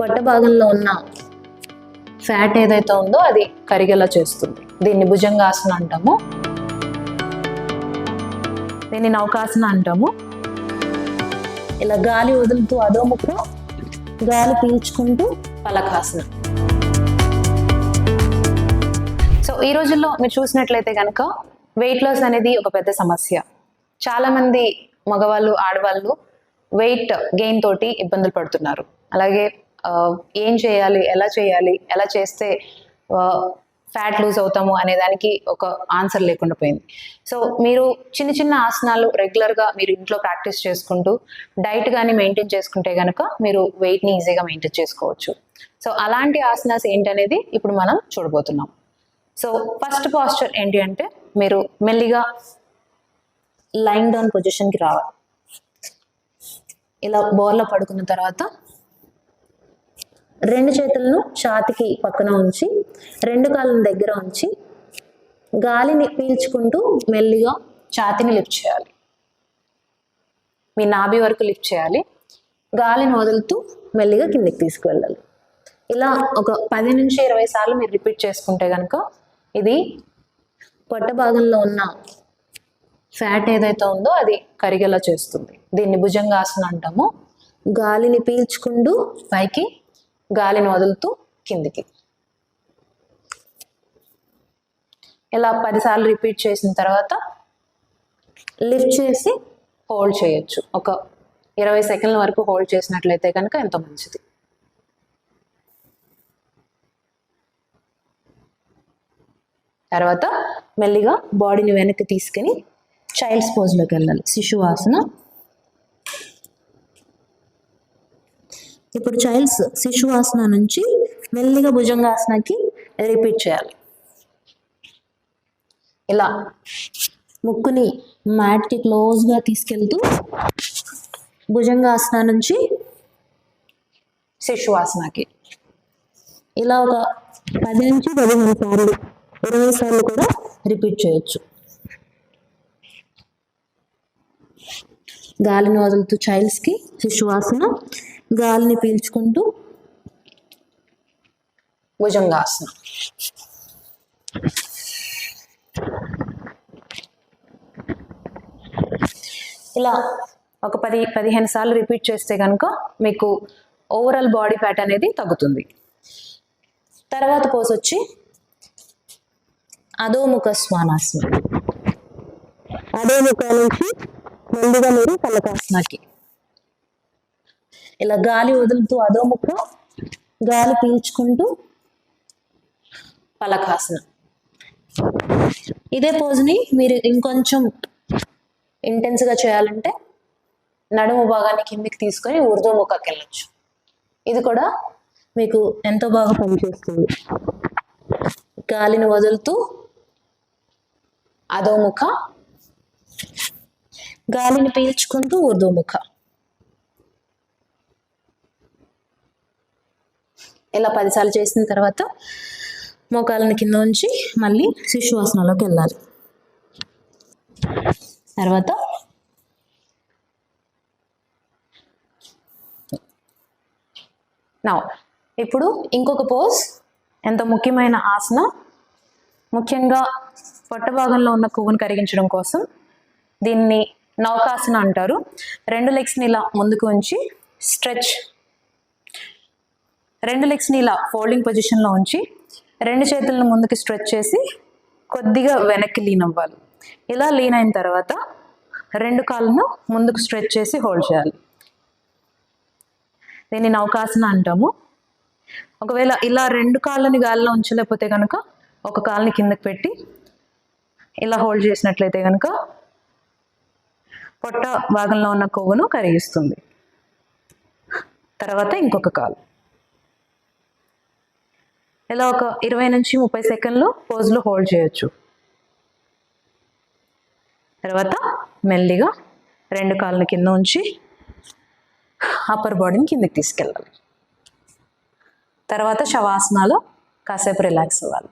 పొట్ట భాగంలో ఉన్న ఫ్యాట్ ఏదైతే ఉందో అది కరిగేలా చేస్తుంది. దీన్ని భుజంగాసన అంటాము. దీన్ని నౌకాసన అంటాము. ఇలా గాలి వదులుతూ అదోముఖం గాలి పీల్చుకుంటూ పలకాసన. సో ఈ రోజుల్లో మీరు చూసినట్లయితే కనుక వెయిట్ లాస్ అనేది ఒక పెద్ద సమస్య. చాలామంది మగవాళ్ళు ఆడవాళ్ళు వెయిట్ గెయిన్ తోటి ఇబ్బందులు పడుతున్నారు. అలాగే ఏం చేయాలి ఎలా చేయాలి ఎలా చేస్తే ఫ్యాట్ లూజ్ అవుతాము అనే దానికి ఒక ఆన్సర్ లేకుండా పోయింది. సో మీరు చిన్న చిన్న ఆసనాలు రెగ్యులర్గా మీరు ఇంట్లో ప్రాక్టీస్ చేసుకుంటూ డైట్ కానీ మెయింటైన్ చేసుకుంటే కనుక మీరు వెయిట్ని ఈజీగా మెయింటైన్ చేసుకోవచ్చు. సో అలాంటి ఆసనాస్ ఏంటనేది ఇప్పుడు మనం చూడబోతున్నాం. సో ఫస్ట్ పాస్చర్ ఏంటి అంటే మీరు మెల్లిగా లైన్ డౌన్ పొజిషన్కి రావాలి ఇలా బోర్లో పడుకున్న తర్వాత రెండు చేతులను ఛాతికి పక్కన ఉంచి రెండు కాళ్ళని దగ్గర ఉంచి గాలిని పీల్చుకుంటూ మెల్లిగా ఛాతిని లిఫ్ట్ చేయాలి. మీ నాభి వరకు లిఫ్ట్ చేయాలి. గాలిని వదులుతూ మెల్లిగా కిందికి తీసుకువెళ్ళాలి. ఇలా ఒక పది నుంచి ఇరవై సార్లు మీరు రిపీట్ చేసుకుంటే కనుక ఇది పొట్ట భాగంలో ఉన్న ఫ్యాట్ ఏదైతే ఉందో అది కరిగేలా చేస్తుంది. దీన్ని భుజంగాసన అంటాము. గాలిని పీల్చుకుంటూ పైకి గాలిని వదులుతూ కిందికి. ఇలా పదిసార్లు రిపీట్ చేసిన తర్వాత లిఫ్ట్ చేసి హోల్డ్ చేయొచ్చు. ఒక ఇరవై సెకండ్ల వరకు హోల్డ్ చేసినట్లయితే కనుక ఎంతో మంచిది. తర్వాత మెల్లిగా బాడీని వెనక్కి తీసుకుని చైల్డ్స్ పోజ్లోకి వెళ్ళాలి. శిశువాసన ఇప్పుడు చైల్డ్స్ శిశువాసన నుంచి మెల్లిగా భుజంగాసనకి రిపీట్ చేయాలి. ఇలా ముక్కుని మ్యాట్కి క్లోజ్గా తీసుకెళ్తూ భుజంగాసన నుంచి శిశువాసనకి. ఇలా ఒక పది నుంచి పదిహేను సార్లు ఇరవై సార్లు కూడా రిపీట్ చేయొచ్చు. గాలిని వదులుతూ చైల్డ్స్కి శిశువాసన గాలిని పీల్చుకుంటూ భుజంగాసనం ఇలా ఒక పది పదిహేను సార్లు రిపీట్ చేస్తే కనుక మీకు ఓవరాల్ బాడీ ఫ్యాట్ అనేది తగ్గుతుంది. తర్వాత పోస్ వచ్చి అధోముఖ శ్వానాసనం అధోముఖ నుంచి ముందుగా మీరు పలకాసనకి ఇలా గాలి వదులుతూ అధోముఖ గాలి పీల్చుకుంటూ పలకాసనం. ఇదే పోజ్ని మీరు ఇంకొంచెం ఇంటెన్స్గా చేయాలంటే నడుము భాగాన్ని కిందికి తీసుకొని ఉర్దూ ముఖకి ఇది కూడా మీకు ఎంతో బాగా పనిచేస్తుంది. గాలిని వదులుతూ అధోముఖ గాలిని పీల్చుకుంటూ ఉర్దూముఖ ఇలా పదిసార్లు చేసిన తర్వాత మోకాళ్ళని కింద ఉంచి మళ్ళీ శిశువాసనలోకి వెళ్ళాలి. తర్వాత నా ఇప్పుడు ఇంకొక పోజ్ ఎంత ముఖ్యమైన ఆసన? ముఖ్యంగా పొట్ట భాగంలో ఉన్న కొవ్వును కరిగించడం కోసం దీన్ని నౌకాసన అంటారు. రెండు లెగ్స్ని ఇలా ముందుకు ఉంచి స్ట్రెచ్ రెండు లెగ్స్ని ఇలా ఫోల్డింగ్ పొజిషన్లో ఉంచి రెండు చేతులను ముందుకు స్ట్రెచ్ చేసి కొద్దిగా వెనక్కి లీన్ అవ్వాలి. ఇలా లీన్ అయిన తర్వాత రెండు కాళ్ళను ముందుకు స్ట్రెచ్ చేసి హోల్డ్ చేయాలి. దీన్ని నౌకాసన అంటాము. ఒకవేళ ఇలా రెండు కాళ్ళని గాలిలో ఉంచలేకపోతే కనుక ఒక కాలుని కిందకి పెట్టి ఇలా హోల్డ్ చేసినట్లయితే కనుక పొట్ట భాగంలో ఉన్న కొవ్వును కరిగిస్తుంది. తర్వాత ఇంకొక కాలు. ఇలా ఒక ఇరవై నుంచి ముప్పై సెకండ్లు పోజ్లో హోల్డ్ చేయొచ్చు. తర్వాత మెల్లిగా రెండు కాళ్ళని కింద ఉంచి అప్పర్ బాడీని కిందకి తీసుకెళ్ళాలి. తర్వాత శవాసనాలు కాసేపు రిలాక్స్ అవ్వాలి.